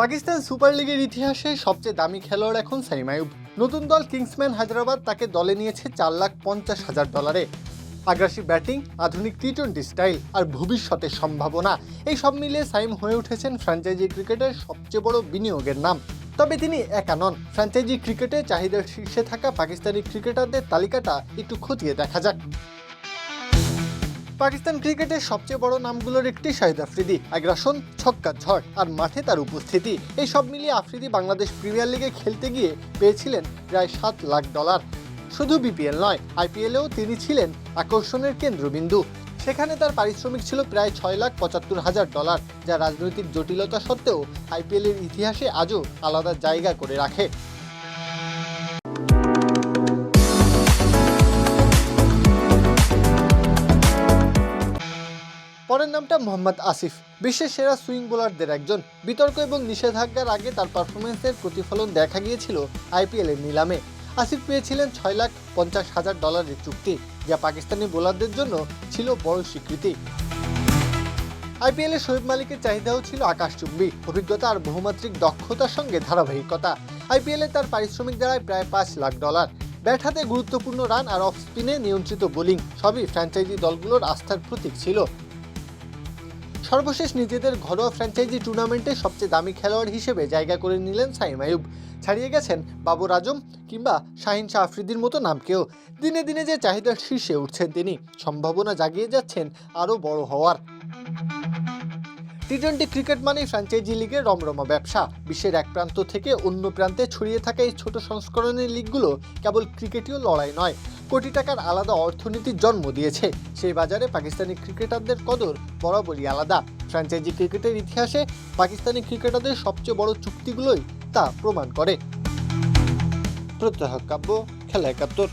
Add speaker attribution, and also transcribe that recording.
Speaker 1: Pakistan super লিগের ইতিহাসে সবচেয়ে দামি খেলোয়াড় এখন সাইম আয়ুব। নতুন দল কিংসম্যান হায়দ্রাবাদ তাকে দলে নিয়েছে চার লাখ পঞ্চাশ হাজার ডলারে। আগ্রাসী ব্যাটিং, আধুনিক টি টোয়েন্টি স্টাইল আর ভবিষ্যতের সম্ভাবনা, এই সব মিলিয়ে সাইম হয়ে উঠেছেন ফ্র্যাঞ্চাইজি ক্রিকেটের সবচেয়ে বড় বিনিয়োগের নাম। তবে তিনি একা নন। ফ্র্যাঞ্চাইজি ক্রিকেটে চাহিদার শীর্ষে থাকা পাকিস্তানি ক্রিকেটারদের তালিকাটা একটু খতিয়ে দেখা যাক। পাকিস্তান ক্রিকেটের সবচেয়ে বড় নামগুলোর একটি শাহিদ আফ্রিদি, আগ্রাসন, ছক্কা, ঝড় আর মাঠে তার উপস্থিতি। এই সব মিলিয়ে আফ্রিদি বাংলাদেশ প্রিমিয়ার লিগে খেলতে গিয়ে পেয়েছিলেন প্রায় সাত লাখ ডলার। শুধু বিপিএল নয়, আইপিএলেও তিনি ছিলেন আকর্ষণের কেন্দ্রবিন্দু। সেখানে তার পারিশ্রমিক ছিল প্রায় ছয় লাখ পঁচাত্তর হাজার ডলার, যা রাজনৈতিক জটিলতা সত্ত্বেও আইপিএলের ইতিহাসে আজও আলাদা জায়গা করে রাখে। পরের নামটা মোহাম্মদ আসিফ। বিশ্বের সেরা সুইং বোলারদের একজন। বিতর্ক এবং নিষেধাজ্ঞার আগে তার পারফরমেন্সের প্রতিফলন দেখা গিয়েছিল আইপিএল এর নিলামে। আসিফ পেয়েছিলেন ছয় লাখ পঞ্চাশ হাজার ডলারের চুক্তি, যা পাকিস্তানি বোলারদের জন্য ছিল বড় স্বীকৃতি। আইপিএলে শোয়েব মালিকের চাহিদাও ছিল আকাশচুম্বী। অভিজ্ঞতা আর বহুমাত্রিক দক্ষতার সঙ্গে ধারাবাহিকতা। আইপিএলে তার পারিশ্রমিক দাঁড়ায় প্রায় পাঁচ লাখ ডলার। ব্যাট হাতে গুরুত্বপূর্ণ রান আর অফ স্পিনে নিয়ন্ত্রিত বোলিং সবই ফ্র্যাঞ্চাইজি দলগুলোর আস্থার প্রতীক ছিল। সর্বশেষ নিজেদের ঘরোয়া ফ্র্যাঞ্চাইজি টুর্নামেন্টে সবচেয়ে দামি খেলোয়াড় হিসেবে জায়গা করে নিলেন সাইম আয়ুব ছাড়িয়ে গেছেন বাবর আজম কিংবা শাহিন শাহ আফ্রিদির মতো নামকেও। দিনে দিনে যে চাহিদার শীর্ষে উঠছেন তিনি, সম্ভাবনা জাগিয়ে যাচ্ছেন আরও বড় হওয়ার। টি টোয়েন্টি ক্রিকেট মানেই ফ্র্যাঞ্চাইজি লিগের রমরমা ব্যবসা। বিশ্বের এক প্রান্ত থেকে অন্য প্রান্তে ছড়িয়ে থাকা এই ছোট সংস্করণের লিগগুলো কেবল ক্রিকেটীয় লড়াই নয়, কোটি টাকার আলাদা অর্থনীতির জন্ম দিয়েছে। সেই বাজারে পাকিস্তানি ক্রিকেটারদের কদর বরাবরই আলাদা। ফ্র্যাঞ্চাইজি ক্রিকেটের ইতিহাসে পাকিস্তানি ক্রিকেটারদের সবচেয়ে বড় চুক্তিগুলোই তা প্রমাণ করে। প্রত্যহ কাব্য, খেলা একাত্তর।